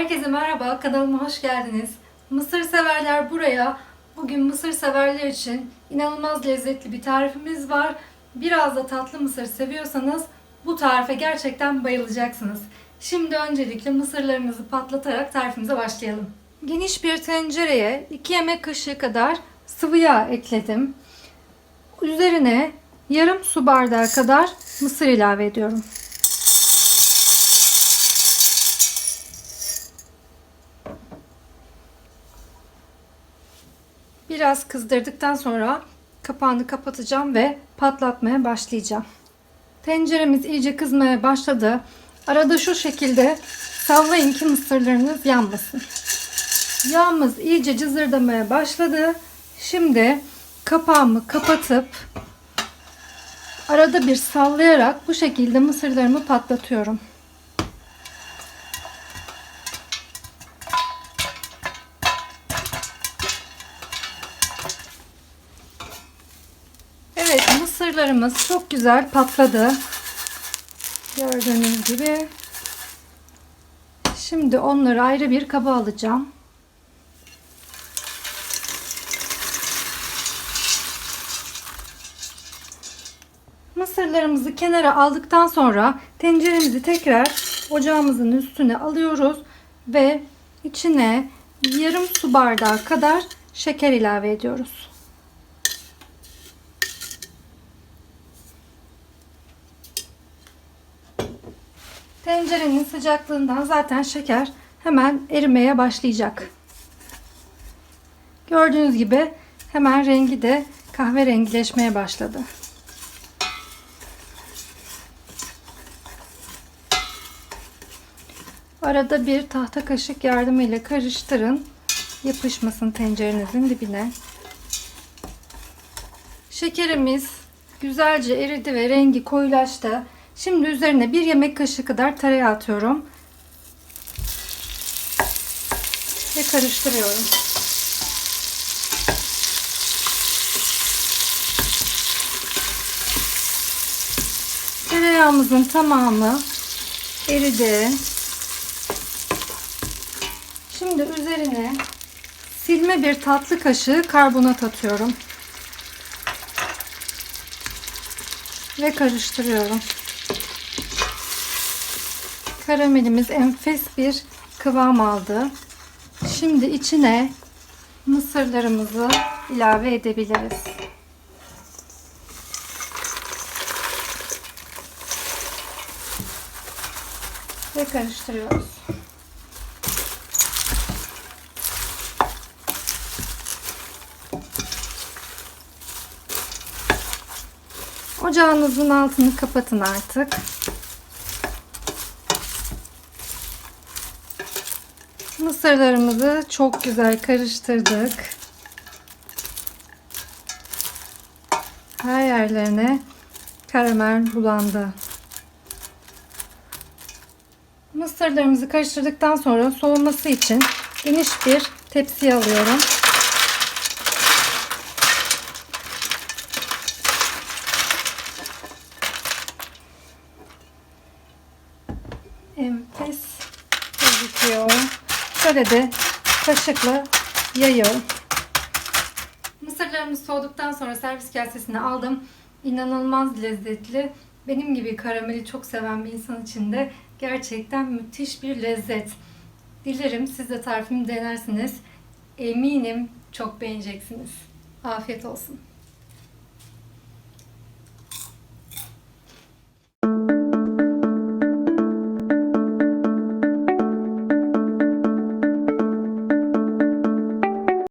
Herkese merhaba, kanalıma hoş geldiniz. Mısır severler buraya. Bugün mısır severler için inanılmaz lezzetli bir tarifimiz var. Biraz da tatlı mısır seviyorsanız bu tarife gerçekten bayılacaksınız. Şimdi öncelikle mısırlarımızı patlatarak tarifimize başlayalım. Geniş bir tencereye 2 yemek kaşığı kadar sıvı yağ ekledim. Üzerine yarım su bardağı kadar mısır ilave ediyorum. Biraz kızdırdıktan sonra kapağını kapatacağım ve patlatmaya başlayacağım. Tenceremiz iyice kızmaya başladı. Arada şu şekilde sallayın ki mısırlarınız yanmasın. Yağımız iyice cızırdamaya başladı. Şimdi kapağımı kapatıp arada bir sallayarak bu şekilde mısırlarımı patlatıyorum. Mısırlarımız çok güzel patladı. Gördüğünüz gibi. Şimdi onları ayrı bir kaba alacağım. Mısırlarımızı kenara aldıktan sonra tenceremizi tekrar ocağımızın üstüne alıyoruz ve içine yarım su bardağı kadar şeker ilave ediyoruz. Tencerenin sıcaklığından zaten şeker hemen erimeye başlayacak. Gördüğünüz gibi hemen rengi de kahverengileşmeye başladı. Arada bir tahta kaşık yardımıyla karıştırın. Yapışmasın tencerenizin dibine. Şekerimiz güzelce eridi ve rengi koyulaştı. Şimdi üzerine bir yemek kaşığı kadar tereyağı atıyorum. Ve karıştırıyorum. Tereyağımızın tamamı eridi. Şimdi üzerine silme bir tatlı kaşığı karbonat atıyorum. Ve karıştırıyorum. Karamelimiz enfes bir kıvam aldı. Şimdi içine mısırlarımızı ilave edebiliriz. Ve karıştırıyoruz. Ocağınızın altını kapatın artık. Mısırlarımızı çok güzel karıştırdık. Her yerlerine karamel bulandı. Mısırlarımızı karıştırdıktan sonra soğuması için geniş bir tepsiye alıyorum. Enfes gözüküyor. Şöyle de kaşıkla yayıyorum. Mısırlarımız soğuduktan sonra servis kasesine aldım. İnanılmaz lezzetli. Benim gibi karameli çok seven bir insan için de gerçekten müthiş bir lezzet. Dilerim siz de tarifimi denersiniz. Eminim çok beğeneceksiniz. Afiyet olsun.